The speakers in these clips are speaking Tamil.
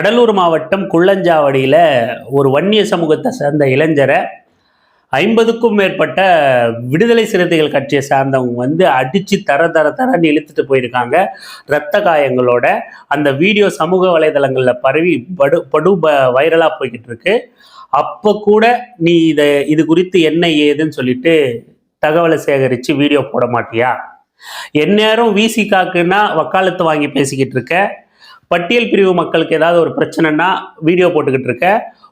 கடலூர் மாவட்டம் குள்ளஞ்சாவடியில் ஒரு வன்னிய சமூகத்தை சேர்ந்த இளைஞரை ஐம்பதுக்கும் மேற்பட்ட விடுதலை சிறுத்தைகள் கட்சியை சார்ந்தவங்க வந்து அடித்து தர தர தரன்னு இழுத்துட்டு போயிருக்காங்க. இரத்த காயங்களோட அந்த வீடியோ சமூக வலைதளங்களில் பரவி படு படு வைரலாக போய்கிட்டு இருக்கு. அப்போ கூட நீ இதை இது குறித்து என்ன ஏதுன்னு சொல்லிட்டு தகவலை சேகரித்து வீடியோ போட மாட்டியா? எந்நேரம் விசிகாக்குன்னா வக்காலத்து வாங்கி பேசிக்கிட்டு இருக்க. பட்டியல் பிரிவு மக்களுக்கு ஏதாவது ஒரு பிரச்சனைனா வீடியோ போட்டுக்கிட்டு இருக்க.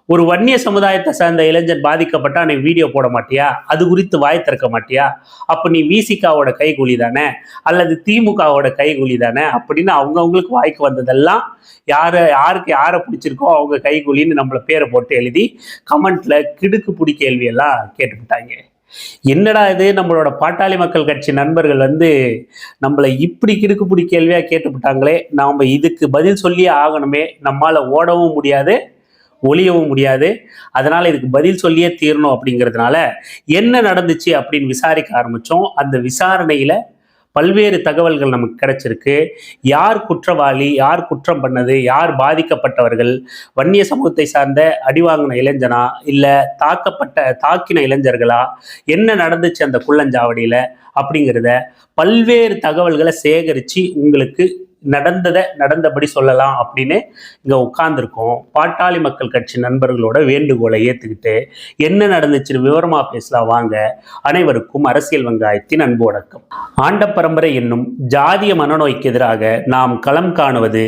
ஒரு வன்னிய சமுதாயத்தை சார்ந்த இளைஞன் பாதிக்கப்பட்டா நீ வீடியோ போட மாட்டியா? அது குறித்து வாய் திறக்க மாட்டியா? அப்போ நீ விசிகாவோட கைகூலி தானே? அல்லது திமுகவோட கைகூலி தானே? அப்படின்னு அவங்கவுங்களுக்கு வாய்க்கு வந்ததெல்லாம் யாரை யாருக்கு யாரை பிடிச்சிருக்கோ அவங்க கைகூலின்னு நம்மளை பேரை போட்டு எழுதி கமெண்ட்ல கிடுக்கு பிடி கேள்வியெல்லாம் கேட்டுவிட்டாங்க. என்னடா இது? நம்மளோட பாட்டாளி மக்கள் கட்சி நண்பர்கள் வந்து நம்மளை இப்படி கிடுக்கு பிடி கேள்வியாக கேட்டுவிட்டாங்களே நாம் இதுக்கு பதில் சொல்லியே ஆகணுமே. நம்மால் ஓடவும் முடியாது ஒளியவும் முடியாது. அதனால் இதுக்கு பதில் சொல்லியே தீரணும் அப்படிங்கிறதுனால என்ன நடந்துச்சு அப்படின்னு விசாரிக்க ஆரம்பித்தோம் அந்த விசாரணையில் பல்வேறு தகவல்கள் நமக்கு கிடைச்சிருக்கு. யார் குற்றவாளி யார் குற்றம் பண்ணது யார் பாதிக்கப்பட்டவர்கள் வன்னிய சமூகத்தை சார்ந்த அடிவாங்கின இளைஞனா இல்லை தாக்கப்பட்ட தாக்கின இளைஞர்களா என்ன நடந்துச்சு அந்த குள்ளஞ்சாவடியில் அப்படிங்கிறத பல்வேறு தகவல்களை சேகரித்து உங்களுக்கு நடந்ததை நடந்தபடி சொல்லலாம் அப்படின்னு இங்கே உட்காந்துருக்கோம் பாட்டாளி மக்கள் கட்சி நண்பர்களோட வேண்டுகோளை ஏற்றுக்கிட்டு என்ன நடந்துச்சுன்னு விவரமாக பேசலாம் வாங்க. அனைவருக்கும் அரசியல் வெங்காயத்தின் அன்பு வணக்கம். ஆண்ட பரம்பரை என்னும் ஜாதிய மனநோய்க்கு எதிராக நாம் களம் காணுவது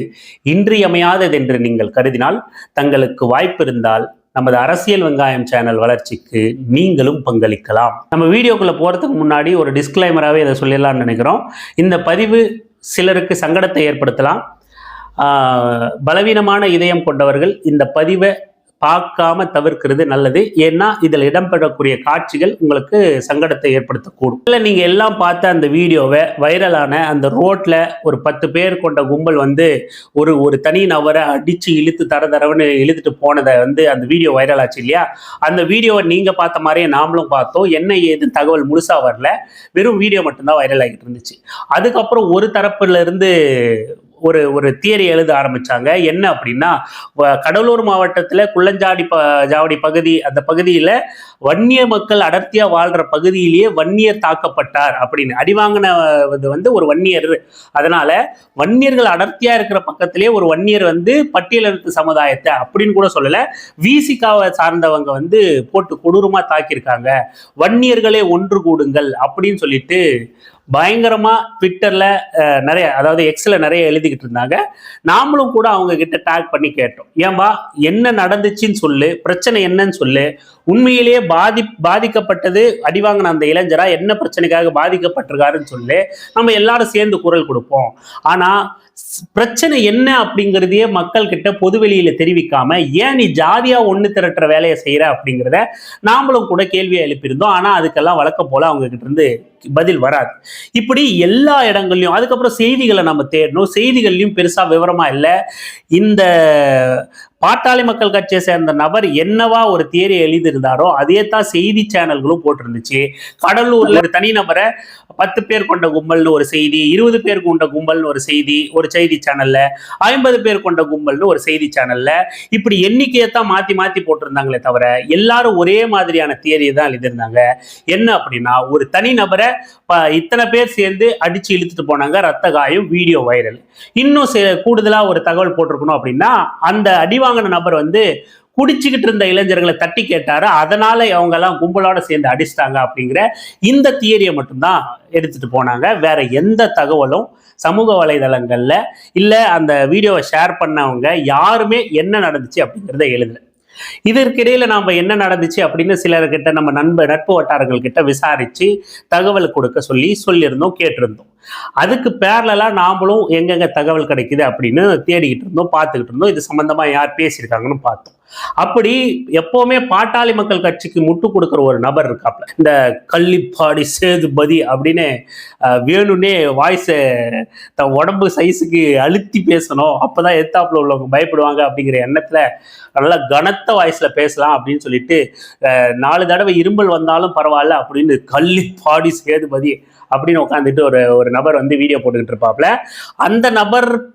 இன்றியமையாததென்று நீங்கள் கருதினால் தங்களுக்கு வாய்ப்பு இருந்தால் நமது அரசியல் வெங்காயம் சேனல் வளர்ச்சிக்கு நீங்களும் பங்களிக்கலாம். நம்ம வீடியோக்குள்ளே போகிறதுக்கு முன்னாடி ஒரு டிஸ்க்ளைமராகவே இதை சொல்லிடலாம்னு நினைக்கிறோம். இந்த பதிவு சிலருக்கு சங்கடத்தை ஏற்படுத்தலாம். பலவீனமான இதயம் கொண்டவர்கள் இந்த பதிவை பார்க்காம தவிர்க்கிறது நல்லது. ஏன்னா இதில் இடம்பெறக்கூடிய காட்சிகள் உங்களுக்கு சங்கடத்தை ஏற்படுத்தக்கூடும். இல்லை நீங்கள் எல்லாம் பார்த்த அந்த வீடியோவை வைரலான அந்த ரோட்டில் ஒரு பத்து பேர் கொண்ட கும்பல் வந்து ஒரு ஒரு தனி நபரை அடித்து இழுத்து தர தரவன்னு இழுத்துட்டு போனதை வந்து அந்த வீடியோ வைரல் ஆச்சு இல்லையா? அந்த வீடியோவை நீங்கள் பார்த்த மாதிரியே நாமளும் பார்த்தோம். என்ன ஏது தகவல் முழுசாக வரல. வெறும் வீடியோ மட்டும்தான் வைரல் ஆகிட்டு இருந்துச்சு. அதுக்கப்புறம் ஒரு தரப்புலேருந்து ஒரு ஒரு தியரி எழுத ஆரம்பிச்சாங்க. என்ன அப்படின்னா கடலூர் மாவட்டத்தில் குள்ளஞ்சாடி ப ஜாவடி பகுதி அந்த பகுதியில் வன்னிய மக்கள் அடர்த்தியாக வாழ்கிற பகுதியிலேயே வன்னியர் தாக்கப்பட்டார் அப்படின்னு. அடிவாங்கினது வந்து ஒரு வன்னியர். அதனால வன்னியர்கள் அடர்த்தியாக இருக்கிற பக்கத்திலேயே ஒரு வன்னியர் வந்து பட்டியலினத்து சமுதாயத்தை அப்படின்னு கூட சொல்லலை விசிகாவை சார்ந்தவங்க வந்து போட்டு கொடூரமாக தாக்கியிருக்காங்க. வன்னியர்களே ஒன்று கூடுங்கள் அப்படின்னு சொல்லிட்டு பயங்கரமா ட்விட்டர்ல நிறைய அதாவது எக்ஸ்ல நிறைய எழுதிக்கிட்டு இருந்தாங்க. நாமளும் கூட அவங்க கிட்ட டேக் பண்ணி கேட்டோம். ஏன்பா என்ன நடந்துச்சுன்னு சொல்லு பிரச்சனை என்னன்னு சொல்லு. உண்மையிலேயே பாதி பாதிக்கப்பட்டது அடிவாங்கின அந்த இளைஞரா என்ன பிரச்சனைக்காக பாதிக்கப்பட்டிருக்காருன்னு சொல்லு. நம்ம எல்லாரும் சேர்ந்து குரல் கொடுப்போம். ஆனால் பிரச்சனை என்ன அப்படிங்கிறதையே மக்கள் கிட்ட பொதுவெளியில தெரிவிக்காம ஏன் நீ ஜாதியா ஒண்ணு திரட்டுற வேலையை செய்யற அப்படிங்கிறத நாமளும் கூட கேள்வியை எழுப்பியிருந்தோம். ஆனா அதுக்கெல்லாம் வழக்கம் போல அவங்க கிட்ட இருந்து பதில் வராது. இப்படி எல்லா இடங்கள்லையும் அதுக்கப்புறம் செய்திகளை நம்ம தேடணும். செய்திகள்லயும் பெருசா விவரமா இல்லை. இந்த பாட்டாளி மக்கள் கட்சியை சேர்ந்த நபர் என்னவா ஒரு தியரி எழுதியிருந்தாரோ அதே தான் செய்தி சேனல்களும் போட்டிருந்துச்சு. கடலூர்ல ஒரு தனிநபரை பத்து பேர் கொண்ட கும்பல்னு ஒரு செய்தி இருபது பேர் கொண்ட கும்பல்னு ஒரு செய்தி ஒரு செய்தி சேனல்ல ஐம்பது பேர் கொண்ட கும்பல்னு ஒரு செய்தி சேனல்ல இப்படி எண்ணிக்கையை தான் மாத்தி மாத்தி போட்டிருந்தாங்களே தவிர எல்லாரும் ஒரே மாதிரியான தியரியை தான் எழுதியிருந்தாங்க. என்ன அப்படின்னா ஒரு தனி நபரை இத்தனை பேர் சேர்ந்து அடிச்சு இழுத்துட்டு போனாங்க ரத்த காயம் வீடியோ வைரல். இன்னும் கூடுதலா ஒரு தகவல் போட்டிருக்கணும் அப்படின்னா அந்த வாங்கின நபர் வந்து குடிச்சுக்கிட்டு இருந்த இளைஞர்களை தட்டி கேட்டாரு. அதனால அவங்க எல்லாம் கும்பலோட சேர்ந்து அடிச்சிட்டாங்க அப்படிங்கிற இந்த தியரியை மட்டும்தான் எடுத்துட்டு போனாங்க. வேற எந்த தகவலும் சமூக வலைதளங்கள்ல இல்ல அந்த வீடியோவை ஷேர் பண்ணவங்க யாருமே என்ன நடந்துச்சு அப்படிங்கிறத எழுதல. இதற்கிடையில நாம என்ன நடந்துச்சு அப்படின்னு சிலர்கிட்ட நம்ம நண்பர் நட்பு வட்டாரங்கள் கிட்ட விசாரிச்சு தகவல் கொடுக்க சொல்லி சொல்லியிருந்தோம் கேட்டிருந்தோம். அதுக்கு பேரலா நாமளும் எங்கெங்க தகவல் கிடைக்குது அப்படின்னு தேடிக்கிட்டு இருந்தோம் பார்த்துக்கிட்டு இருந்தோம். இது சம்பந்தமா யார் பேசியிருக்காங்கன்னு பார்த்தோம். அப்படி எப்பவுமே பாட்டாளி மக்கள் கட்சிக்கு முட்டு கொடுக்குற ஒரு நபர் இருக்காப்ல. இந்த கள்ளிப்பாடி சேதுபதி அப்படின்னு வேணும்னே வாய்ஸை தன் உடம்பு சைஸுக்கு அழுத்தி பேசணும். அப்பதான் எடுத்தாப்புல உள்ளவங்க பயப்படுவாங்க அப்படிங்கிற எண்ணத்துல நல்லா கனத்த வாய்ஸ்ல பேசலாம் அப்படின்னு சொல்லிட்டு அஹ், நாலு தடவை இரும்பல் வந்தாலும் பரவாயில்ல அப்படின்னு கள்ளிப்பாடி சேதுபதி அப்படின்னு உட்காந்துட்டு ஒரு ஒரு நபர் வந்து வீடியோ போட்டுக்கிட்டு இருப்பாப்ல. அந்த நபர்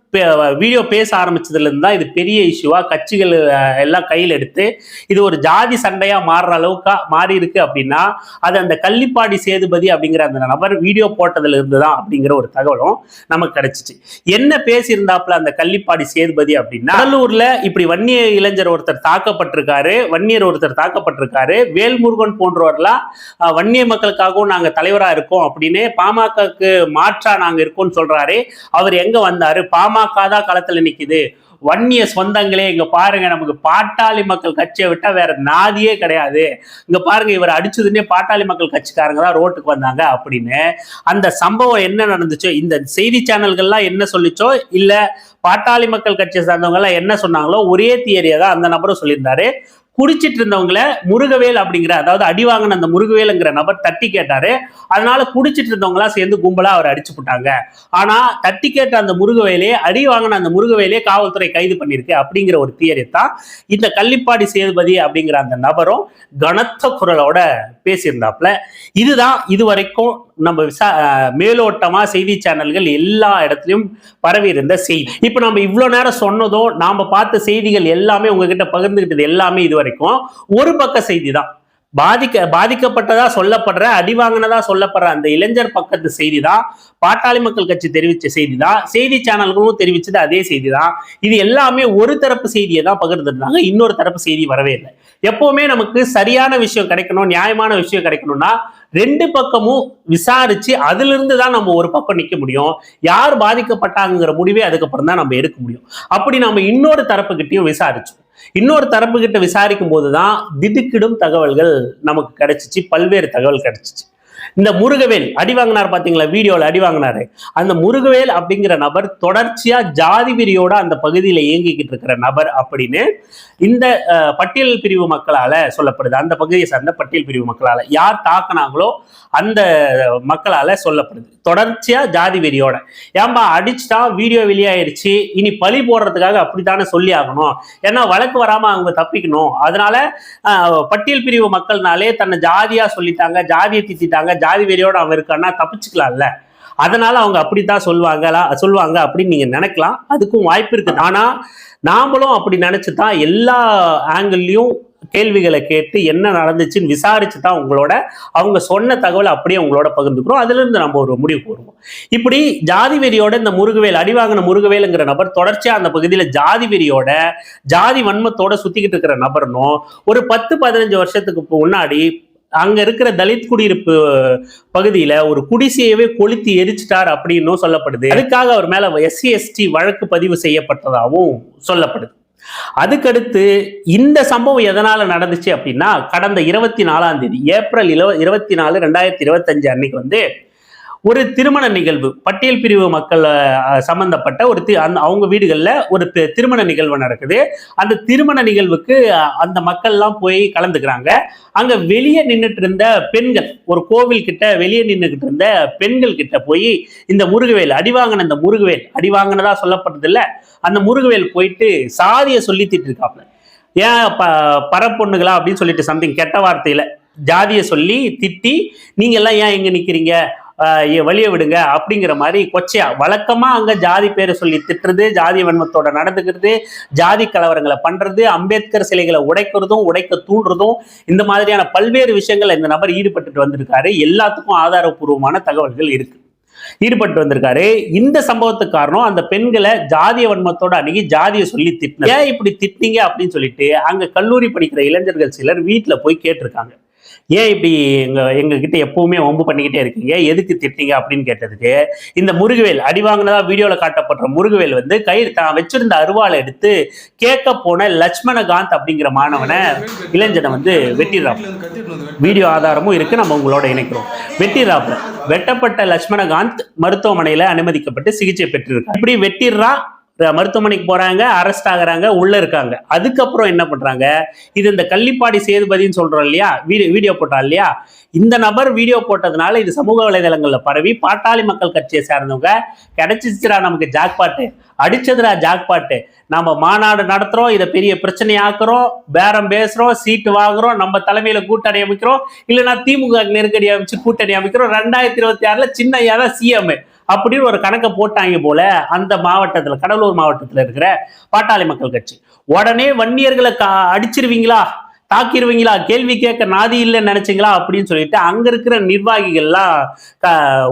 வீடியோ பேச ஆரம்பிச்சதுலேருந்து தான் இது பெரிய இஷ்யூவா கட்சிகள் எல்லாம் கையில் எடுத்து இது ஒரு ஜாதி சண்டையாக மாறுற அளவுக்கு மாறி இருக்கு அப்படின்னா அது அந்த கள்ளிப்பாடி சேதுபதி அப்படிங்கிற அந்த நபர் வீடியோ போட்டதுல இருந்து தான் அப்படிங்கிற ஒரு தகவலும் நமக்கு கிடைச்சிச்சு. என்ன பேசியிருந்தாப்புல அந்த கள்ளிப்பாடி சேதுபதி அப்படின்னா கடலூரில் இப்படி வன்னிய இளைஞர் ஒருத்தர் தாக்கப்பட்டிருக்காரு வன்னியர் ஒருத்தர் தாக்கப்பட்டிருக்காரு வேல்முருகன் போன்றவர்லாம் வன்னிய மக்களுக்காகவும் நாங்கள் தலைவராக இருக்கோம் அப்படின்னு பாமகக்கு மாற்றா நாங்கள் இருக்கோம்னு சொல்கிறாரு அவர் எங்கே வந்தார்? பாமக தான் களத்துல நிக்குது. வன்னிய சொந்தங்களே இங்க பாருங்க நமக்கு பாட்டாளி மக்கள் கட்சியை விட்டா வேற நாதியே கிடையாது. இங்க பாருங்க இவர் அடிச்சதுன்னே பாட்டாளி மக்கள் கட்சிக்காரங்க தான் ரோட்டுக்கு வந்தாங்க அப்படின்னு. அந்த சம்பவம் என்ன நடந்துச்சோ இந்த செய்தி சேனல்கள்லாம் என்ன சொல்லிச்சோ இல்ல பாட்டாளி மக்கள் கட்சியை சார்ந்தவங்க எல்லாம் என்ன சொன்னாங்களோ ஒரே தியரியை தான் அந்த நபரும் சொல்லியிருந்தாரு. குடிச்சிட்டு இருந்தவங்கள முருகவேல் அப்படிங்கிற அதாவது அடி வாங்கின அந்த முருகவேலுங்கிற நபர் தட்டி கேட்டாரு. அதனால குடிச்சிட்டு இருந்தவங்களா சேர்ந்து கும்பலா அவர் அடிச்சு போட்டாங்க. ஆனா தட்டி கேட்ட அந்த முருகவேலே அடி வாங்கின அந்த முருகவேலே காவல்துறை கைது பண்ணிருக்கு அப்படிங்கிற ஒரு தியரி தான் இந்த கள்ளிப்பாடி சேதுபதி அப்படிங்கிற அந்த நபரும் கனத்த குரலோட பேசியிருந்தாப்ல இதுதான் இது வரைக்கும் நம்ம விசா அஹ் மேலோட்டமா செய்தி சேனல்கள் எல்லா இடத்துலயும் பரவி இருந்த செய்தி. இப்போ நம்ம இவ்வளோ நேரம் சொன்னதும் நாம பார்த்த செய்திகள் எல்லாமே உங்ககிட்ட பகிர்ந்துகிட்டது எல்லாமே இது வரைக்கும் ஒரு பக்க செய்தி தான். பாதிக்க பாதிக்கப்பட்டதா சொல்லப்படுற அடி வாங்கினதா சொல்லப்படுற அந்த இளைஞர் பக்கத்து செய்தி தான் பாட்டாளி மக்கள் கட்சி தெரிவித்த செய்தி தான் செய்தி சேனல்களும் தெரிவிச்சது அதே செய்தி தான் இது எல்லாமே ஒரு தரப்பு செய்தியை தான் பகிர்ந்துருந்தாங்க. இன்னொரு தரப்பு செய்தி வரவே இல்லை. எப்பவுமே நமக்கு சரியான விஷயம் கிடைக்கணும் நியாயமான விஷயம் கிடைக்கணும்னா ரெண்டு பக்கமும் விசாரிச்சு அதுல இருந்து தான் நம்ம ஒரு பக்கம் நிக்க முடியும். யார் பாதிக்கப்பட்டாங்கிற முடிவே அதுக்கப்புறம் தான் நம்ம எடுக்க முடியும். அப்படி நம்ம இன்னொரு தரப்புகிட்டையும் விசாரிச்சோம். இன்னொரு தரப்பு கிட்ட விசாரிக்கும் போதுதான் திடுக்கிடும் தகவல்கள் நமக்கு கிடைச்சிச்சு. பல்வேறு தகவல் கிடைச்சிச்சு. இந்த முருகவேல் அடி வாங்கினார் பார்த்தீங்களா வீடியோவில் அடி வாங்கினாரு. அந்த முருகவேல் அப்படிங்கிற நபர் தொடர்ச்சியா ஜாதி பிரியோட அந்த பகுதியில் இயங்கிக்கிட்டு இருக்கிற நபர் அப்படின்னு இந்த பட்டியல் பிரிவு மக்களால சொல்லப்படுது. அந்த பகுதியை சார்ந்த பட்டியல் பிரிவு மக்களால. யார் தாக்குனாங்களோ அந்த மக்களால சொல்லப்படுது. தொடர்ச்சியா ஜாதி வெறியோட. ஏன்பா அடிச்சுட்டான் வீடியோ வெளியாயிருச்சு. இனி பழி போடுறதுக்காக அப்படித்தானே சொல்லி ஆகணும். ஏன்னா வழக்கு வராம அவங்க தப்பிக்கணும். அதனால பட்டியல் பிரிவு மக்கள்னாலே தன்னை ஜாதியா சொல்லிட்டாங்க ஜாதியை திட்டாங்க ஜாதி வெறியோட அவன் இருக்கான்னா தப்பிச்சுக்கலாம்ல. அதனால அவங்க அப்படித்தான் சொல்லுவாங்களா சொல்லுவாங்க அப்படின்னு நீங்க நினைக்கலாம். அதுக்கும் வாய்ப்பு இருக்கு. ஆனா நாமளும் அப்படி நினைச்சு தான் எல்லா ஆங்கிள்லயும் கேள்விகளை கேட்டு என்ன நடந்துச்சுன்னு விசாரிச்சு தான் உங்களோட அவங்க சொன்ன தகவலை அப்படியே உங்களோட பகிர்ந்துக்கிறோம். அதுல இருந்து நம்ம ஒரு முடிவுக்கு வருவோம் இப்படி ஜாதி வெறியோட இந்த முருகவேல் அடிவாங்கின முருகவேலுங்கிற நபர் தொடர்ச்சியாக அந்த பகுதியில ஜாதி வெறியோட ஜாதி வன்மத்தோட சுத்திக்கிட்டு இருக்கிற நபர்னும் ஒரு பத்து பதினஞ்சு வருஷத்துக்கு முன்னாடி அங்க இருக்கிற தலித் குடியிருப்பு பகுதியில ஒரு குடிசையவே கொளுத்தி எரிச்சிட்டார் அப்படின்னும் சொல்லப்படுது. அதுக்காக அவர் மேல எஸ்சி எஸ்டி வழக்கு பதிவு செய்யப்பட்டதாகவும் சொல்லப்படுது. அதுக்கடுத்து இந்த சம்பவம் எதனால நடந்துச்சு அப்படின்னா கடந்த இருபத்தி நாலாம் தேதி ஏப்ரல் இருபத்தி நாலு ரெண்டாயிரத்தி இருபத்தஞ்சு அன்னைக்கு வந்து ஒரு திருமண நிகழ்வு. பட்டியல் பிரிவு மக்கள் சம்பந்தப்பட்ட ஒரு தி- அவங்க வீடுகளில் ஒரு திருமண நிகழ்வு நடக்குது. அந்த திருமண நிகழ்வுக்கு அந்த மக்கள்லாம் போய் கலந்துக்கிறாங்க. அங்க வெளியே நின்றுட்டு இருந்த பெண்கள் ஒரு கோவில் கிட்ட வெளியே நின்றுகிட்டு இருந்த பெண்கள் கிட்ட போய் இந்த முருகவேல் அடிவாங்கின இந்த முருகவேல் அடிவாங்கினதா சொல்லப்பட்டது இல்லை அந்த முருகவேல் போயிட்டு சாதியை சொல்லி திட்டு இருக்காப்ல. ஏன் ப பரப்பொண்ணுகளா அப்படின்னு சொல்லிட்டு சம்திங் கெட்ட வார்த்தையில ஜாதியை சொல்லி திட்டி நீங்க எல்லாம் ஏன் இங்கே நிக்கிறீங்க? வழிய விடுங்க அப்படிங்கிற மாதிரி கொச்சையா வழக்கமா அங்க ஜாதி பேரை சொல்லி திட்டுறது ஜாதி வன்மத்தோட நடந்துக்கிறது ஜாதி கலவரங்களை பண்றது அம்பேத்கர் சிலைகளை உடைக்கிறதும் உடைக்க தூண்டுறதும் இந்த மாதிரியான பல்வேறு விஷயங்கள் இந்த நபர் ஈடுபட்டுட்டு வந்திருக்காரு. எல்லாத்துக்கும் ஆதாரபூர்வமான தகவல்கள் இருக்கு. ஈடுபட்டு வந்திருக்காரு. இந்த சம்பவத்துக்கு காரணம் அந்த பெண்களை ஜாதிய வன்மத்தோட அணுகி ஜாதியை சொல்லி திட்டின ஏன் இப்படி திட்டினீங்க அப்படின்னு சொல்லிட்டு அங்க கல்லூரி படிக்கிற இளைஞர்கள் சிலர் வீட்டுல போய் கேட்டிருக்காங்க. ஏன் இப்படி எங்கள் எங்ககிட்ட எப்போவுமே எப்பவுமே பண்ணிக்கிட்டே இருக்கீங்க? எதுக்கு திட்டீங்க அப்படின்னு கேட்டதுக்கு இந்த முருகவேல் அடி வாங்கினதா வீடியோவில் காட்டப்படுற முருகவேல் வந்து கை தான் வச்சிருந்த அருவாளை எடுத்து கேட்க போன லட்சுமணகாந்த் அப்படிங்கிற மாணவனை இளைஞனை வந்து வெட்டிடுறான். வீடியோ ஆதாரமும் இருக்கு நம்ம உங்களோட இணைக்கிறோம். வெட்டிடுறாப்புல. வெட்டப்பட்ட லட்சுமணகாந்த் மருத்துவமனையில் அனுமதிக்கப்பட்டு சிகிச்சை பெற்றிருக்காங்க இப்படி வெட்டிடுறா? மருத்துவமனைக்கு போறாங்க அரெஸ்ட் ஆகுறாங்க உள்ள இருக்காங்க. அதுக்கப்புறம் என்ன பண்றாங்க? இது இந்த கள்ளிப்பாடி சேதுபதின்னு சொல்றோம் இல்லையா? வீடியோ வீடியோ போட்டா இல்லையா? இந்த நபர் வீடியோ போட்டதுனால இது சமூக வலைதளங்களில் பரவி பாட்டாளி மக்கள் கட்சியை சேர்ந்தவங்க கிடைச்சிச்சுரா நமக்கு ஜாக்பாட்டு. அடிச்சதுடா ஜாக்பாட்டு. நம்ம மாநாடு நடத்துறோம் இதை பெரிய பிரச்சனையாக்குறோம் பேரம் பேசுறோம் சீட்டு வாங்குறோம் நம்ம தலைமையில கூட்டணி அமைக்கிறோம் இல்லைன்னா திமுக நெருக்கடி அமைச்சு கூட்டணி அமைக்கிறோம். ரெண்டாயிரத்தி இருபத்தி ஆறுல சின்னையா தான் சிஎம் அப்படின்னு ஒரு கணக்கை போட்டாங்க போல அந்த மாவட்டத்தில் கடலூர் மாவட்டத்தில் இருக்கிற பாட்டாளி மக்கள் கட்சி. உடனே வன்னியர்களை கா அடிச்சிருவீங்களா? தாக்கிடுவீங்களா கேள்வி கேட்க நாதி இல்லைன்னு நினைச்சிங்களா? அப்படின்னு சொல்லிட்டு அங்க இருக்கிற நிர்வாகிகள்லாம்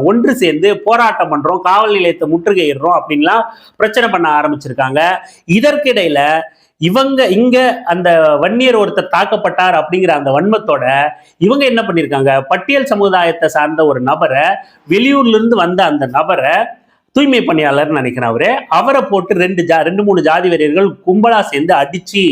ஒன்று சேர்ந்து போராட்டம் பண்றோம் காவல் நிலையத்தை முற்றுகையிடுறோம் அப்படின்லாம் பிரச்சனை பண்ண ஆரம்பிச்சிருக்காங்க. இதற்கிடையில இவங்க இங்க அந்த வன்னியர் ஒருத்தர் தாக்கப்பட்டார் அப்படிங்கிற அந்த வன்மத்தோட இவங்க என்ன பண்ணியிருக்காங்க பட்டியல் சமுதாயத்தை சார்ந்த ஒரு நபரை வெளியூர்ல இருந்து வந்த அந்த நபரை தூய்மை பணியாளர்னு நினைக்கிறேன் அவரு. அவரை போட்டு ரெண்டு ஜா ரெண்டு மூணு ஜாதி வெறியர்கள் கும்பலா சேர்ந்து அடிச்சு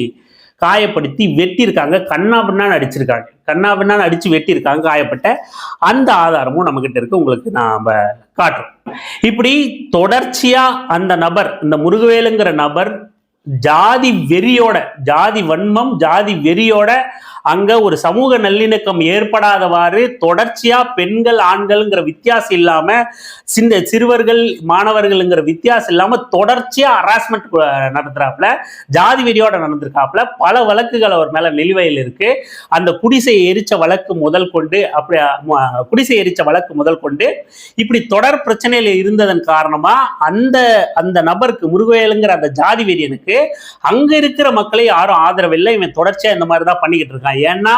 காயப்படுத்தி வெட்டியிருக்காங்க. கண்ணா பின்னான்னு அடிச்சிருக்காங்க. கண்ணா பின்னான்னு அடிச்சு வெட்டியிருக்காங்க காயப்பட்ட அந்த ஆதாரமும் நம்மக்கிட்ட இருக்கு. உங்களுக்கு நாம காட்டுறோம். இப்படி தொடர்ச்சியா அந்த நபர் இந்த முருகவேலுங்கிற நபர் ஜாதி வெறியோட ஜாதி வன்மம் ஜாதி வெறியோட அங்க ஒரு சமூக நல்லிணக்கம் ஏற்படாதவாறு தொடர்ச்சியா பெண்கள் ஆண்கள்ங்கிற வித்தியாசம் இல்லாம சின்ன சிறுவர்கள் மாணவர்கள்ங்கிற வித்தியாசம் இல்லாம தொடர்ச்சியா ஹராஸ்மெண்ட் நடத்துறாப்புல. ஜாதி வெறியோட நடந்திருக்காப்புல. பல வழக்குகள் அவர் மேல நிலுவையில் இருக்கு. அந்த குடிசை எரிச்ச வழக்கு முதல் கொண்டு அப்படி குடிசை எரிச்ச வழக்கு முதல் கொண்டு இப்படி தொடர் பிரச்சனையில இருந்ததன் காரணமா அந்த அந்த நபருக்கு முருகவேலுங்கிற அந்த ஜாதி வெறியனுக்கு அங்க இருக்கிற மக்களை யாரும் ஆதரவில்லை. இவன் தொடர்ச்சியா இந்த மாதிரி தான் பண்ணிக்கிட்டு இருக்கான். ஏன்னா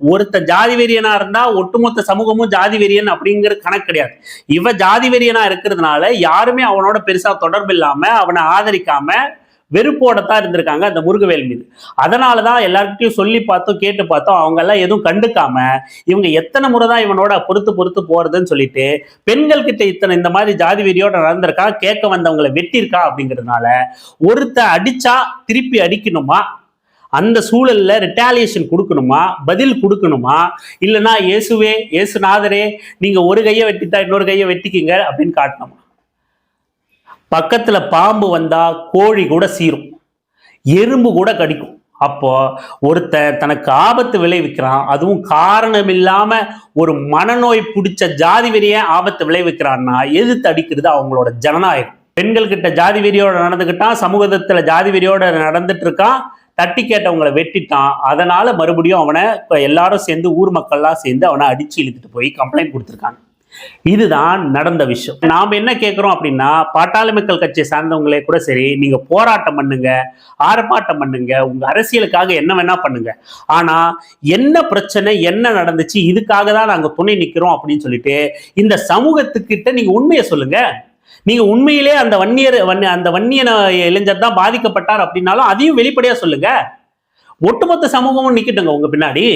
ஒருத்த ஜாதி வெறியனா இருந்தா ஒட்டுமொத்த சமூகமும் ஜாதி வெறியன் அப்படிங்கிற கணக்கு கிடையாது. இவ ஜாதி வெறியனா இருக்கிறதுனால யாருமே அவனோட பெருசா தொடர்பு இல்லாம அவனை ஆதரிக்காம வெறுப்போட தான் இருந்திருக்காங்க அந்த முருகவேல் மீது. அதனால தான் எல்லார்கிட்டயும் சொல்லி பார்த்தோம் கேட்டு பார்த்தோம் அவங்க எல்லாம் எதுவும் கண்டுக்காம இவங்க எத்தனை முறை தான் இவனோட பொறுத்து பொறுத்து போறதுன்னு சொல்லிட்டு பெண்கள் கிட்ட இத்தனை இந்த மாதிரி ஜாதி வெறியோட நடந்திருக்கா கேட்க வந்தவங்களை வெட்டியிருக்கா அப்படிங்கிறதுனால ஒருத்த அடிச்சா திருப்பி அடிக்கணுமா? அந்த சூழல்ல ரிட்டாலியேஷன் கொடுக்கணுமா? பதில் கொடுக்கணுமா? இல்லைன்னா இயேசுவே இயேசுநாதரே நீங்க ஒரு கையை வெட்டித்தா இன்னொரு கையை வெட்டிக்கிங்க அப்படின்னு காட்டணுமா? பக்கத்துல பாம்பு வந்தா கோழி கூட சீரும். எறும்பு கூட கடிக்கும். அப்போ ஒருத்தன் தனக்கு ஆபத்து விளைவிக்கிறான். அதுவும் காரணம் இல்லாம ஒரு மனநோய் பிடிச்ச ஜாதி வெறிய ஆபத்து விளைவிக்கிறான்னா எதிர்த்து அடிக்கிறது அவங்களோட ஜனநாயகம். பெண்கள் கிட்ட ஜாதி வெறியோட நடந்துக்கிட்டான் சமூகத்துல ஜாதி வெறியோட நடந்துட்டு இருக்கான். தட்டி கேட்டவங்களை வெட்டிட்டான். அதனால மறுபடியும் அவனை இப்போ எல்லாரும் சேர்ந்து ஊர் மக்கள்லாம் சேர்ந்து அவனை அடிச்சு இழுத்துட்டு போய் கம்ப்ளைண்ட் கொடுத்துருக்காங்க. இதுதான் நடந்த விஷயம். நாம் என்ன கேட்குறோம் அப்படின்னா பாட்டாளி மக்கள் கட்சியை சார்ந்தவங்களே கூட சரி நீங்கள் போராட்டம் பண்ணுங்க ஆர்ப்பாட்டம் பண்ணுங்க உங்கள் அரசியலுக்காக என்ன வேணா பண்ணுங்க. ஆனால் என்ன பிரச்சனை என்ன நடந்துச்சு இதுக்காக தான் நாங்கள் துணை நிற்கிறோம் அப்படின்னு சொல்லிட்டு இந்த சமூகத்துக்கிட்ட நீங்கள் உண்மையை சொல்லுங்கள் நீங்க உண்மையிலே அந்த வன்னியர் வன்னி அந்த வன்னியன இளைஞர் தான் பாதிக்கப்பட்டார் அப்படின்னாலும் அதையும் வெளிப்படையா சொல்லுங்க. ஒட்டுமொத்த சமூகமும் நிக்கட்டுங்க உங்க பின்னாடி.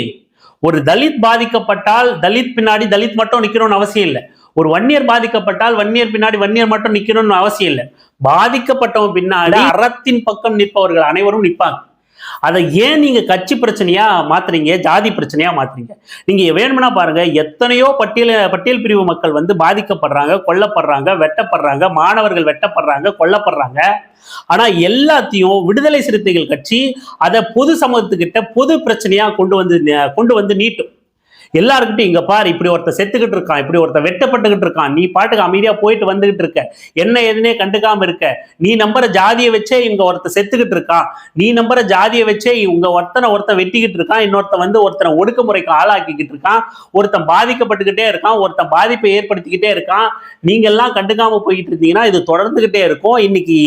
ஒரு தலித் பாதிக்கப்பட்டால் தலித் பின்னாடி தலித் மட்டும் நிக்கணும்னு அவசியம் இல்லை. ஒரு வன்னியர் பாதிக்கப்பட்டால் வன்னியர் பின்னாடி வன்னியர் மட்டும் நிக்கணும்னு அவசியம் இல்லை. பாதிக்கப்பட்டவன் பின்னாடி அறத்தின் பக்கம் நிற்பவர்கள் அனைவரும் நிப்பாங்க. அதை ஏன் நீங்க கட்சி பிரச்சனையா மாத்துறீங்க ஜாதி பிரச்சனையா மாத்துறீங்க? நீங்க வேணும்னா பாருங்க எத்தனையோ பட்டியல் பட்டியல் பிரிவு மக்கள் வந்து பாதிக்கப்படுறாங்க கொல்லப்படுறாங்க வெட்டப்படுறாங்க மாணவர்கள் வெட்டப்படுறாங்க கொல்லப்படுறாங்க. ஆனா எல்லாத்தையும் விடுதலை சிறுத்தைகள் கட்சி அதை பொது சமூகத்துக்கிட்ட பொது பிரச்சனையா கொண்டு வந்து கொண்டு வந்து நீட்டும். எல்லாருக்கிட்டும் இங்க பாரு இப்படி ஒருத்த செத்துக்கிட்டு இருக்கான் இப்படி ஒருத்த வெட்டப்பட்டுக்கிட்டு இருக்கான் நீ பாட்டுக்கு அமைதியா போயிட்டு வந்துகிட்டு இருக்க. என்ன எதுனே கண்டுக்காம இருக்க. நீ நம்புற ஜாதியை வச்சே இங்க ஒருத்த செத்துக்கிட்டு இருக்கான். நீ நம்புற ஜாதியை வச்சே இவங்க ஒருத்தனை ஒருத்தன் வெட்டிக்கிட்டு இருக்கான் இன்னொருத்தன் வந்து ஒருத்தனை ஒடுக்குமுறைக்கு ஆளாக்கிக்கிட்டு இருக்கான். ஒருத்தன் பாதிக்கப்பட்டுக்கிட்டே இருக்கான் ஒருத்தன் பாதிப்பை ஏற்படுத்திக்கிட்டே இருக்கான். நீங்க எல்லாம் கண்டுக்காம போயிட்டு இருந்தீங்கன்னா இது தொடர்ந்துகிட்டே இருக்கும். இன்னைக்கு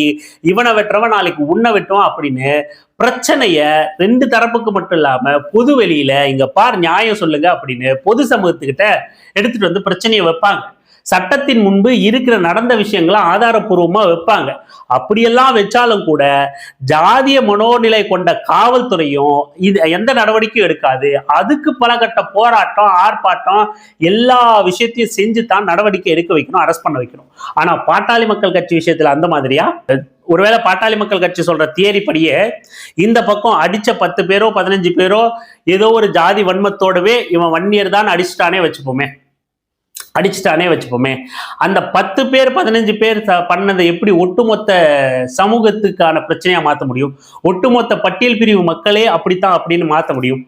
இவனை வெட்டுறவன் நாளைக்கு உன்னை வெட்டுவான் அப்படின்னு பிரச்சனைய ரெண்டு தரப்புக்கு மட்டும் இல்லாம பொது வெளியில இங்க பார் நியாயம் சொல்லுங்க அப்படின்னு பொது சமூகத்துக்கிட்ட எடுத்துட்டு வந்து பிரச்சனையை வைப்பாங்க. சட்டத்தின் முன்பு இருக்கிற நடந்த விஷயங்களை ஆதாரப்பூர்வமா வைப்பாங்க. அப்படியெல்லாம் வச்சாலும் கூட ஜாதிய மனோநிலை கொண்ட காவல்துறையும் இது எந்த நடவடிக்கையும் எடுக்காது. அதுக்கு பல கட்ட போராட்டம் ஆர்ப்பாட்டம் எல்லா விஷயத்தையும் செஞ்சு தான் நடவடிக்கை எடுக்க வைக்கணும் அரெஸ்ட் பண்ண வைக்கணும். ஆனா பாட்டாளி மக்கள் கட்சி விஷயத்துல அந்த மாதிரியா? ஒருவேளை பாட்டாளி மக்கள் கட்சி சொல்ற தியரி படியே இந்த பக்கம் அடிச்ச பத்து பேரோ பதினஞ்சு பேரோ ஏதோ ஒரு ஜாதி வன்மத்தோடவே இவன் வன்னியர் தான் அடிச்சுட்டானே வச்சுப்போமே. அடிச்சுட்டானே வச்சுப்போமே. அந்த பத்து பேர் பதினஞ்சு பேர் பண்ணதை எப்படி ஒட்டுமொத்த சமூகத்துக்கான பிரச்சனையா மாற்ற முடியும்? ஒட்டுமொத்த பட்டியல் பிரிவு மக்களே அப்படித்தான் அப்படின்னு மாற்ற முடியும்.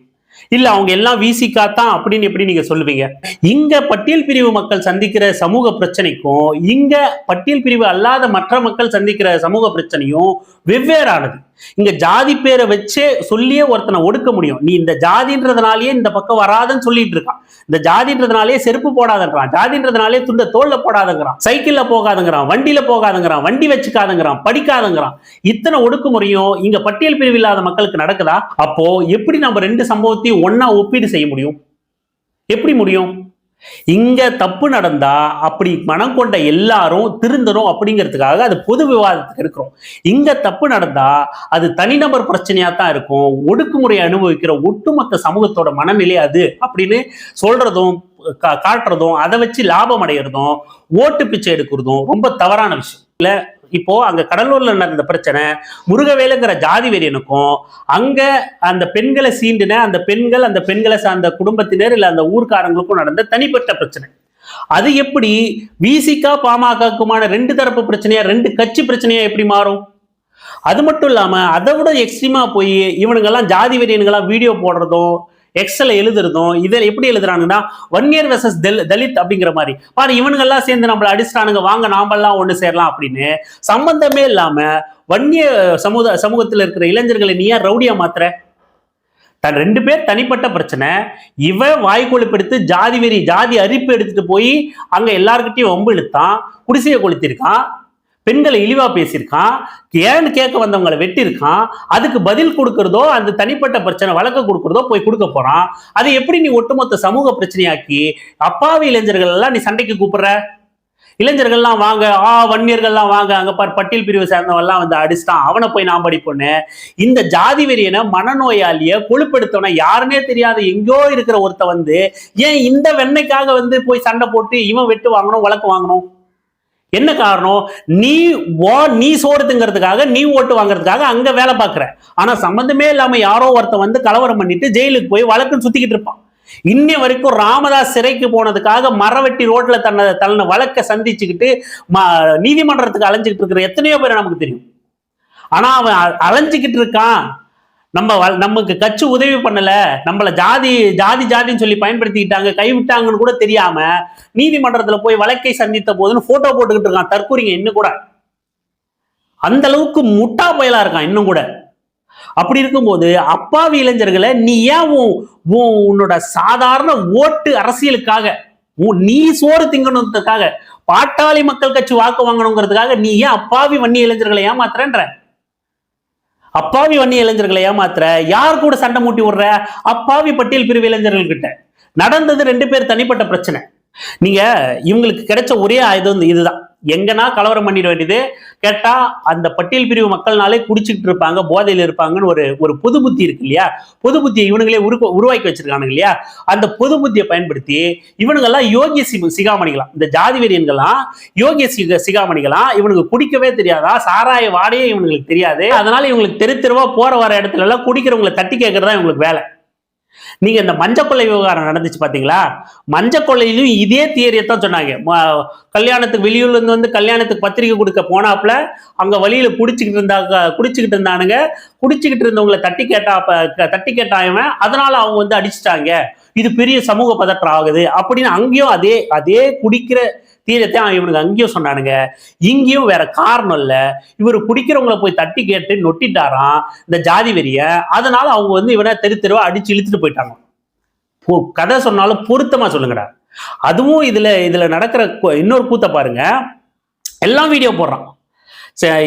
இல்ல அவங்க எல்லாம் விசிகா தான் அப்படின்னு எப்படி நீங்க சொல்லுவீங்க? இங்க பட்டியல் பிரிவு மக்கள் சந்திக்கிற சமூக பிரச்சனைக்கும் இங்க பட்டியல் பிரிவு அல்லாத மற்ற மக்கள் சந்திக்கிற சமூக பிரச்சனையும் வெவ்வேறானது. இங்க ஜாதி பேரை வச்சே சொல்லியே ஒருத்தனை ஒடுக்க முடியும். நீ இந்த ஜாதின்றதுனாலயே இந்த பக்கம் வராதன்னு சொல்லிட்டு இருக்கான். இந்த ஜாதின்றதுனாலே செருப்பு போடாதங்கிறான். ஜாதின்றதுனாலே துண்ட தோல்ல போடாதங்கிறான். சைக்கிள்ல போகாதங்கிறான். வண்டியில போகாதங்கிறான். வண்டி வச்சுக்காதங்கிறான். படிக்காதங்கிறான். இத்தனை ஒடுக்குமுறையும் இங்க பட்டியல் பிரிவு இல்லாத மக்களுக்கு நடக்குதா? அப்போ எப்படி நம்ம ரெண்டு சம்பவத்தையும் ஒண்ணா ஒப்பீடு செய்ய முடியும்? எப்படி முடியும்? இங்க தப்பு நடந்தா அப்படி மனம் கொண்ட எல்லாரும் திருந்தணும் அப்படிங்கிறதுக்காக அது பொது விவாதத்துக்கு இருக்கிறோம். இங்க தப்பு நடந்தா அது தனிநபர் பிரச்சனையா தான் இருக்கும். ஒடுக்குமுறையை அனுபவிக்கிற ஒட்டுமொத்த சமூகத்தோட மனநிலை அது அப்படின்னு சொல்றதும் கா- காட்டுறதும் அதை வச்சு லாபம் அடைகிறதும் ஓட்டு பிச்சை எடுக்கிறதும் ரொம்ப தவறான விஷயம். இல்லை இப்போ அங்க கடலூர்ல நடந்த பிரச்சனை முருகவேலுங்கிற ஜாதி வெறியனுக்கும் அங்க அந்த பெண்களை சீண்டின அந்த பெண்கள் அந்த பெண்களை சார்ந்த குடும்பத்தினர் இல்ல அந்த ஊர்க்காரங்களுக்கும் நடந்த தனிப்பட்ட பிரச்சனை. அது எப்படி விசிகா பாமகக்குமான ரெண்டு தரப்பு பிரச்சனையா ரெண்டு கட்சி பிரச்சனையா எப்படி மாறும்? அது மட்டும் இல்லாம அதை விட எக்ஸ்ட்ரீமா போய் இவனுங்கெல்லாம் ஜாதி வெறியனுங்கெல்லாம் வீடியோ போடுறதும் எக்ஸல எழுதுறதும் இதில் எப்படி எழுதுறாங்கன்னா வன்னியர் வெர்சஸ் தலித் அப்படிங்கிற மாதிரி. பாரு இவனுங்கெல்லாம் சேர்ந்து நம்மளை அடிச்சிட்டானுங்க வாங்க நாமெல்லாம் ஒன்று சேரலாம் அப்படின்னு சம்பந்தமே இல்லாம வன்னிய சமூக சமூகத்தில் இருக்கிற இளைஞர்களை நீ ஏன் ரவுடியா மாத்திர தன் ரெண்டு பேர் தனிப்பட்ட பிரச்சனை. இவன் வாய்க்கொழுப்பெடுத்து ஜாதி வெறி ஜாதி அரிப்பு எடுத்துட்டு போய் அங்க எல்லாருக்கிட்டையும் வம்பு இழுத்தான் குடிசையை கொளுத்திருக்கான். பெண்களை இழிவா பேசியிருக்கான் ஏன்னு கேட்க வந்தவங்களை வெட்டியிருக்கான் அதுக்கு பதில் கொடுக்கறதோ அந்த தனிப்பட்ட பிரச்சனை வழக்கு கொடுக்கறதோ போய் கொடுக்க போறான். அதை எப்படி நீ ஒட்டுமொத்த சமூக பிரச்சனையாக்கி அப்பாவி இளைஞர்கள் எல்லாம் நீ சண்டைக்கு கூப்பிடுற? இளைஞர்கள்லாம் வாங்க ஆ வன்னியர்கள்லாம் வாங்க அங்க பார் பட்டியல் பிரிவு சேர்ந்தவன்லாம் வந்து அடிச்சிட்டான் அவனை போய் நான் படிப்போன்னு இந்த ஜாதி வெறியனை மனநோயாளிய கொழுப்படுத்தவனை யாருன்னே தெரியாத எங்கேயோ இருக்கிற ஒருத்த வந்து ஏன் இந்த வெண்ணைக்காக வந்து போய் சண்டை போட்டு இவன் வெட்டு வாங்கணும் வழக்கு வாங்கணும்? என்ன காரணம்? நீ ஓ நீ சோறுத்துங்கிறதுக்காக நீ ஓட்டு வாங்குறதுக்காக அங்க வேலை பார்க்குற. ஆனா சம்பந்தமே இல்லாம யாரோ ஒருத்தன் வந்து கலவரம் பண்ணிட்டு ஜெயிலுக்கு போய் வழக்குன்னு சுத்திக்கிட்டு இருப்பான். இன்னை வரைக்கும் ராமதாஸ் சிறைக்கு போனதுக்காக மரவெட்டி ரோட்ல தன்னை தன்னை வழக்க சந்திச்சுக்கிட்டு ம- நீதிமன்றத்துக்கு அலைஞ்சிக்கிட்டு இருக்கிற எத்தனையோ பேர் நமக்கு தெரியும். ஆனா அவன் அ- இருக்கான். நம்ம வ- நமக்கு கட்சி உதவி பண்ணல நம்மள ஜாதி ஜாதி ஜாதின்னு சொல்லி பயன்படுத்திக்கிட்டாங்க கைவிட்டாங்கன்னு கூட தெரியாம நீதிமன்றத்துல போய் வழக்கை சந்தித்த போதுன்னு போட்டோ போட்டுக்கிட்டு இருக்கான் தற்கூரிங்க இன்னும் கூட. அந்த அளவுக்கு முட்டா பயலா இருக்கான் இன்னும் கூட. அப்படி இருக்கும்போது அப்பாவி இளைஞர்களை நீ ஏன் உன் உன் உன்னோட சாதாரண ஓட்டு அரசியலுக்காக நீ சோறு திங்கணுன்றதுக்காக பாட்டாளி மக்கள் கட்சி வாக்கு வாங்கணுங்கிறதுக்காக நீ ஏன் அப்பாவி வன்னி இளைஞர்களை ஏமாத்துறன்ற? அப்பாவி வன்னி இளைஞர்களை ஏமாத்துற? யார் கூட சண்டை மூட்டி விடுற? அப்பாவி பட்டியல் பிரிவு இளைஞர்கள் கிட்ட நடந்தது ரெண்டு பேர் தனிப்பட்ட பிரச்சனை. நீங்க இவங்களுக்கு கிடைச்ச ஒரே ஆயுதம் இதுதான். எங்கன்னா கலவரம் பண்ணிட வேண்டியது. கேட்டா அந்த பட்டியல் பிரிவு மக்கள்னாலே குடிச்சுக்கிட்டு இருப்பாங்க போதையில் இருப்பாங்கன்னு ஒரு ஒரு பொது புத்தி இருக்கு இல்லையா? பொது புத்தியை இவனுங்களே உரு உருவாக்கி வச்சிருக்காங்க இல்லையா? அந்த பொது புத்தியை பயன்படுத்தி இவனுங்கெல்லாம் யோகிய சி சிகாமணிகளாம். இந்த ஜாதி வெறியன்கள்லாம் யோகிய சிக சிகாமணிகளாம். இவனுக்கு குடிக்கவே தெரியாதா? சாராய வாடையே இவனுங்களுக்கு தெரியாது. அதனால இவங்களுக்கு தெரு தெருவா போற வர இடத்துல எல்லாம் குடிக்கிறவங்களை தட்டி கேட்கறதா இவங்களுக்கு வேலை. நீங்க இந்த மஞ்சக்கொள்ளை விவகாரம் நடந்துச்சு பாத்தீங்களா? மஞ்சக்கொள்ளையிலும் இதே தியரியை தான் சொன்னாங்க. கல்யாணத்துக்கு வெளியூர்ல இருந்து வந்து கல்யாணத்துக்கு பத்திரிக்கை கொடுக்க போனாப்புல அங்க வழியில குடிச்சுக்கிட்டு இருந்தாங்க குடிச்சுக்கிட்டு இருந்தானுங்க. குடிச்சுக்கிட்டு இருந்தவங்களை தட்டி கேட்டா தட்டி கேட்டாயவன் அதனால அவங்க வந்து அடிச்சிட்டாங்க. இது பெரிய சமூக பதற்றம் ஆகுது. அப்படின்னு அங்கேயும் அதே அதே குடிக்கிற தீரத்தை இவனுக்கு அங்கேயும் சொன்னானுங்க. இங்கேயும் வேற காரணம் இல்ல. இவர் குடிக்கிறவங்கள போய் தட்டி கேட்டு நொட்டிட்டாராம் இந்த ஜாதி வெறிய. அதனால அவங்க வந்து இவனை தெரு தெருவா அடிச்சு இழுத்துட்டு போயிட்டாங்க. கதை சொன்னாலும் பொருத்தமா சொல்லுங்கடா. அதுவும் இதுல இதுல நடக்கிற இன்னொரு கூத்த பாருங்க. எல்லாம் வீடியோ போடுறான்.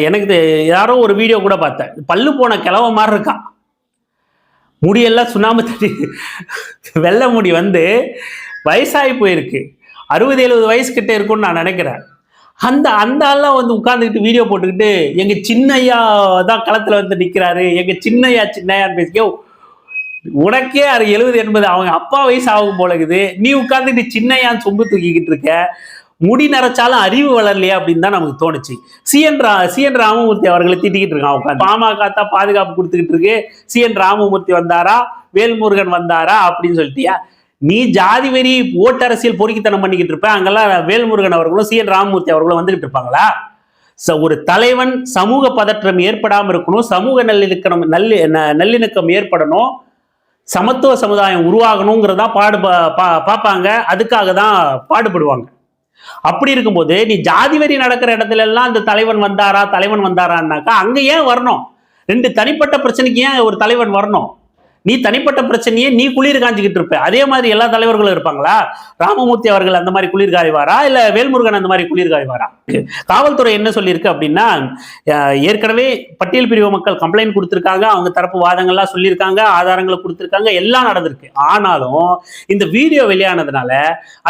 எனக்கு யாரோ ஒரு வீடியோ கூட பார்த்தேன். பல்லு போன கிளவ மாதிரி இருக்கான். முடியெல்லாம் சுண்ணாம்பு தட்டி வெள்ளை முடி வந்து வயசாகி போயிருக்கு. அறுபது எழுபது வயசு இருக்கும்னு நான் நினைக்கிறேன். அந்த அந்த ஆள்லாம் வந்து உட்காந்துக்கிட்டு வீடியோ போட்டுக்கிட்டு எங்கள் சின்னையா தான் களத்தில் வந்து நிற்கிறாரு எங்கள் சின்னையா சின்னையான்னு பேசிக்கோ உனக்கே அது எழுபது எண்பது அவங்க அப்பா வயசு ஆகும் போல இருக்குது. நீ உட்காந்துக்கிட்டு சின்னையான்னு சொம்பு தூக்கிக்கிட்டு இருக்க. முடி நரைச்சாலும் அறிவு வளரலையா அப்படின்னு தான் நமக்கு தோணுச்சு. சிஎன் ரா சிஎன் ராமமூர்த்தி அவர்களை திட்டிக்கிட்டு இருக்கான் உட்காந்து பாமக தான் பாதுகாப்பு கொடுத்துக்கிட்டு இருக்கு. சிஎன் ராமமூர்த்தி வந்தாரா? வேல்முருகன் வந்தாரா? அப்படின்னு சொல்லிட்டியா? நீ ஜாதி வெறி ஓட்டரசியல் பொறுக்கித்தனம் பண்ணிக்கிட்டு இருப்ப. அங்கெல்லாம் வேல்முருகன் அவர்களும் சிஎன் ராமமூர்த்தி அவர்களும் வந்துகிட்டு இருப்பாங்களா? ஒரு தலைவன் சமூக பதற்றம் ஏற்படாமல் இருக்கணும். சமூக நல்லிணக்கம் நல்லி ந- நல்லிணக்கம் ஏற்படணும். சமத்துவ சமுதாயம் உருவாகணுங்கிறதா பாடு பா- பா- பார்ப்பாங்க அதுக்காக தான் பாடுபடுவாங்க. அப்படி இருக்கும்போது நீ ஜாதி வெறி நடக்கிற இடத்துல எல்லாம் அந்த தலைவன் வந்தாரா தலைவன் வந்தாரான்னாக்கா அங்கே ஏன் வரணும்? ரெண்டு தனிப்பட்ட பிரச்சனைக்கு ஏன் ஒரு தலைவன் வரணும்? நீ தனிப்பட்ட பிரச்சனையே நீ குளிர் காஞ்சிக்கிட்டு இருப்ப. அதே மாதிரி எல்லா தலைவர்களும் இருப்பாங்களா? ராமமூர்த்தி அவர்கள் அந்த மாதிரி குளிர் காய்வாரா? இல்ல வேல்முருகன் அந்த மாதிரி குளிர் காய்வாரா? காவல்துறை என்ன சொல்லியிருக்கு அப்படின்னா ஏற்கனவே பட்டியல் பிரிவு மக்கள் கம்ப்ளைண்ட் கொடுத்துருக்காங்க. அவங்க தரப்பு வாதங்கள்லாம் சொல்லியிருக்காங்க. ஆதாரங்களை கொடுத்துருக்காங்க. எல்லாம் நடந்திருக்கு. ஆனாலும் இந்த வீடியோ வெளியானதுனால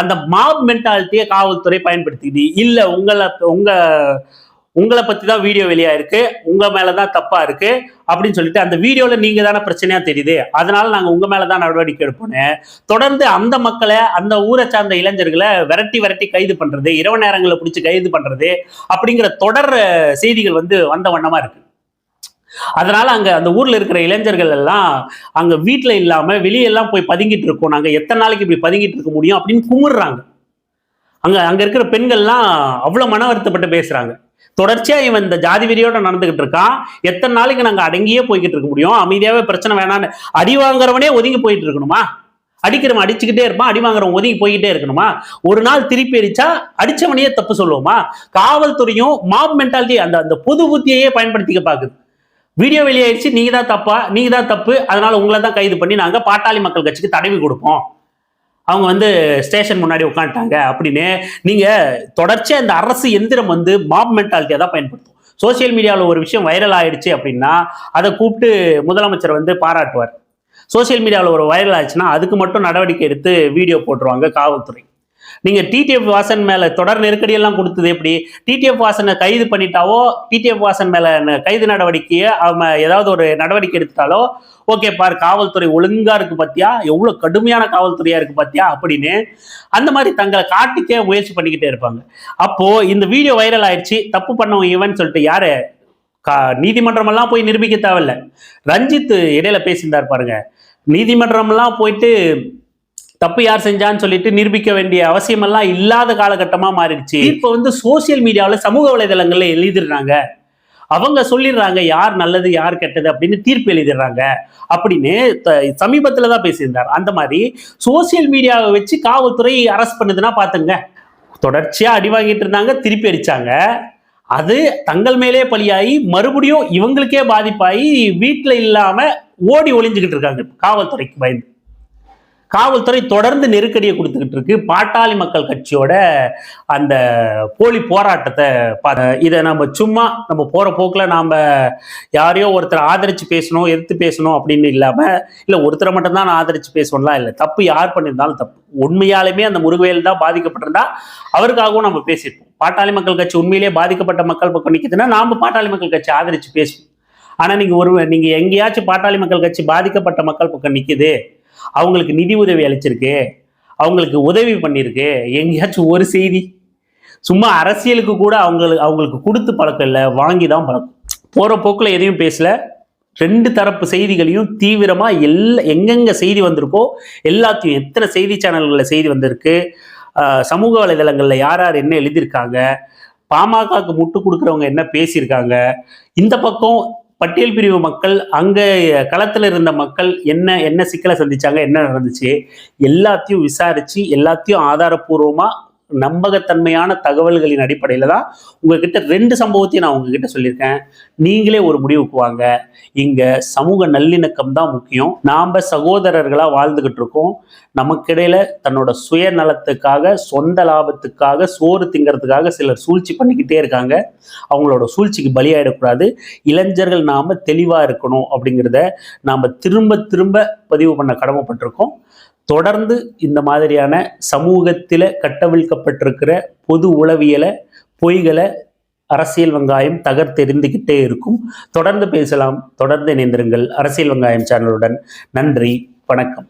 அந்த மாப் மென்டாலிட்டியை காவல்துறை பயன்படுத்திக்குது. இல்ல உங்களை உங்க உங்களை பத்தி தான் வீடியோ வெளியாயிருக்கு உங்கள் உங்க மேலதான் தப்பா இருக்கு. அப்படின்னு சொல்லிட்டு அந்த வீடியோல நீங்க தானே பிரச்சனையா தெரியுது. அதனால நாங்க உங்க மேலதான் நடவடிக்கை எடுப்போம்னு தொடர்ந்து அந்த மக்களை அந்த ஊரை சார்ந்த இளைஞர்களை விரட்டி விரட்டி கைது பண்றது இரவு நேரங்களை பிடிச்சி கைது பண்றது அப்படிங்கிற தொடர் செய்திகள் வந்து வந்த வண்ணமா இருக்கு. அதனால அங்க அந்த ஊர்ல இருக்கிற இளைஞர்கள் எல்லாம் அங்க வீட்டுல இல்லாம வெளியெல்லாம் போய் பதுங்கிட்டு இருக்கோம். நாங்க எத்தனை நாளைக்கு இப்படி பதுங்கிட்டு இருக்க முடியும் அப்படின்னு குமுறுறாங்க. அங்க அங்க இருக்கிற பெண்கள்லாம் அவ்வளவு மன வருத்தப்பட்டு பேசுறாங்க. தொடர்ச்சியா இவன் இந்த ஜாதி வெறியோட நடந்துகிட்டு இருக்கான். எத்தனை நாளைக்கு நாங்க அடங்கியே போய்கிட்டு இருக்க முடியும்? அமைதியாவே பிரச்சனை வேணான்னு அடி வாங்குறவனே ஒதுங்கி போயிட்டு இருக்கணுமா? அடிக்கிறவன் அடிச்சுக்கிட்டே இருப்பான் அடி வாங்குறவன் ஒதுங்கி போய்கிட்டே இருக்கணுமா? ஒரு நாள் திருப்பி அடிச்சா அடிச்சவனையே தப்பு சொல்லுவோமா? காவல்துறையும் மாப் மென்டாலிட்டி அந்த அந்த பொது புத்தியையே பயன்படுத்திக்க பாக்குது. வீடியோ வெளியாயிடுச்சு நீங்க தான் தப்பா நீங்க தான் தப்பு அதனால உங்களை தான் கைது பண்ணி நாங்க பாட்டாளி மக்கள் கட்சிக்கு தடவி கொடுப்போம். அவங்க வந்து ஸ்டேஷன் முன்னாடி உட்காந்துட்டாங்க அப்படின்னு நீங்கள் தொடர்ச்சியாக இந்த அரசு எந்திரம் வந்து மாப் மென்டாலிட்டியை தான் பயன்படுத்தும். சோஷியல் மீடியாவில் ஒரு விஷயம் வைரல் ஆயிடுச்சு அப்படின்னா அதை கூப்பிட்டு முதலமைச்சர் வந்து பாராட்டுவார். சோஷியல் மீடியாவில் ஒரு வைரல் ஆச்சுன்னா அதுக்கு மட்டும் நடவடிக்கை எடுத்து வீடியோ போட்டுருவாங்க காவல்துறை. நீங்க டிடிஎஃப் வாசன் மேல தொடர் நெருக்கடியெல்லாம் கொடுத்தது எப்படி? டிடிஎஃப் வாசனை கைது பண்ணிட்டாவோ டிடிஎஃப் வாசன் மேல கைது நடவடிக்கையை அவன் ஏதாவது ஒரு நடவடிக்கை எடுத்துட்டாலோ ஓகே பார் காவல்துறை ஒழுங்கா இருக்கு பாத்தியா? எவ்வளவு கடுமையான காவல்துறையா இருக்கு பாத்தியா? அப்படின்னு அந்த மாதிரி தங்களை காட்டிக்கே முயற்சி பண்ணிக்கிட்டே இருப்பாங்க. அப்போ இந்த வீடியோ வைரல் ஆயிடுச்சு. தப்பு பண்ணவங்க இவன் சொல்லிட்டு யாரு? கா நீதிமன்றமெல்லாம் போய் நிரூபிக்க தேவையில்ல. ரஞ்சித் இடையில பேசியிருந்தார் பாருங்க. நீதிமன்றம்லாம் போயிட்டு தப்பு யார் செஞ்சான்னு சொல்லிட்டு நிரூபிக்க வேண்டிய அவசியமெல்லாம் இல்லாத காலகட்டமா மாறிடுச்சு. இப்போ வந்து சோசியல் மீடியாவில் சமூக வலைதளங்கள்ல எழுதிடுறாங்க. அவங்க சொல்லிடுறாங்க யார் நல்லது யார் கெட்டது அப்படின்னு தீர்ப்பு எழுதிடுறாங்க. அப்படின்னு த- தான் பேசியிருந்தார். அந்த மாதிரி சோசியல் மீடியாவை வச்சு காவல்துறை அரெஸ்ட் பண்ணுதுன்னா பார்த்துங்க தொடர்ச்சியா அடி வாங்கிட்டு இருந்தாங்க திருப்பி அடிச்சாங்க. அது தங்கள் மேலே பலியாகி மறுபடியும் இவங்களுக்கே பாதிப்பாகி வீட்டுல இல்லாம ஓடி ஒளிஞ்சுக்கிட்டு இருக்காங்க காவல்துறைக்கு பயந்து. காவல்துறை தொடர்ந்து நெருக்கடியை கொடுத்து இருக்கு. பாட்டாளி மக்கள் கட்சியோட அந்த போலி போராட்டத்தை இதை நம்ம சும்மா நம்ம போற போக்குல நாம யாரையோ ஒருத்தரை ஆதரிச்சு பேசணும் எதிர்த்து பேசணும் அப்படின்னு இல்லாம இல்ல ஒருத்தரை மட்டும்தான் நான் ஆதரிச்சு பேசணும்லாம் இல்லை தப்பு யார் பண்ணியிருந்தாலும் தப்பு. உண்மையாலுமே அந்த முருகவேல் தான் பாதிக்கப்பட்டிருந்தா அவருக்காகவும் நம்ம பேசியிருப்போம். பாட்டாளி மக்கள் கட்சி உண்மையிலேயே பாதிக்கப்பட்ட மக்கள் பக்கம் நிற்கிதுன்னா நாம பாட்டாளி மக்கள் கட்சி ஆதரிச்சு பேசுவோம். ஆனா நீங்க ஒரு நீங்க எங்கேயாச்சும் பாட்டாளி மக்கள் கட்சி பாதிக்கப்பட்ட மக்கள் பக்கம் நிக்குது அவங்களுக்கு நிதி உதவி அளிச்சிருக்கு அவங்களுக்கு உதவி பண்ணியிருக்கு. எங்கேயாச்சும் ஒரு செய்தி. சும்மா அரசியலுக்கு கூட அவங்களுக்கு அவங்களுக்கு கொடுத்து பழக்கம் இல்லை. வாங்கி தான் பழக்கம். போகிற போக்கில் எதையும் பேசல. ரெண்டு தரப்பு செய்திகளையும் தீவிரமாக எல்லா எங்கெங்கே செய்தி வந்திருக்கோ எல்லாத்தையும் எத்தனை செய்தி சேனல்களில் செய்தி வந்திருக்கு சமூக வலைதளங்களில் யார் யார் என்ன எழுதியிருக்காங்க பாமகக்கு முட்டு கொடுக்குறவங்க என்ன பேசியிருக்காங்க இந்த பக்கம் பட்டியல் பிரிவு மக்கள் அங்கே களத்தில் இருந்த மக்கள் என்ன என்ன சிக்கலை சந்திச்சாங்க என்ன நடந்துச்சு எல்லாத்தையும் விசாரித்து எல்லாத்தையும் ஆதாரப்பூர்வமாக நம்பகத்தன்மையான தகவல்களின் அடிப்படையில் தான் உங்ககிட்ட ரெண்டு சம்பவத்தையும் நான் உங்ககிட்ட சொல்லியிருக்கேன். நீங்களே ஒரு முடிவுக்கு வாங்க. இங்கே சமூக நல்லிணக்கம் தான் முக்கியம். நாம் சகோதரர்களாக வாழ்ந்துக்கிட்டு இருக்கோம். நமக்கிடையில் தன்னோட சுயநலத்துக்காக சொந்த லாபத்துக்காக சோறு திங்கிறதுக்காக சிலர் சூழ்ச்சி பண்ணிக்கிட்டே இருக்காங்க. அவங்களோட சூழ்ச்சிக்கு பலியாயிடக்கூடாது. இளைஞர்கள் நாம் தெளிவாக இருக்கணும் அப்படிங்கிறத நாம் திரும்ப திரும்ப பதிவு பண்ண கடமைப்பட்டிருக்கோம். தொடர்ந்து இந்த மாதிரியான சமூகத்தில் கட்டவிழ்க்கப்பட்டிருக்கிற பொது உளவியலை பொய்களை அரசியல் வெங்காயம் தகர்த்தெறிந்துக்கிட்டே இருக்கும். தொடர்ந்து பேசலாம். தொடர்ந்து இணைந்திருங்கள். அரசியல் வெங்காயம் சேனலுடன். நன்றி. வணக்கம்.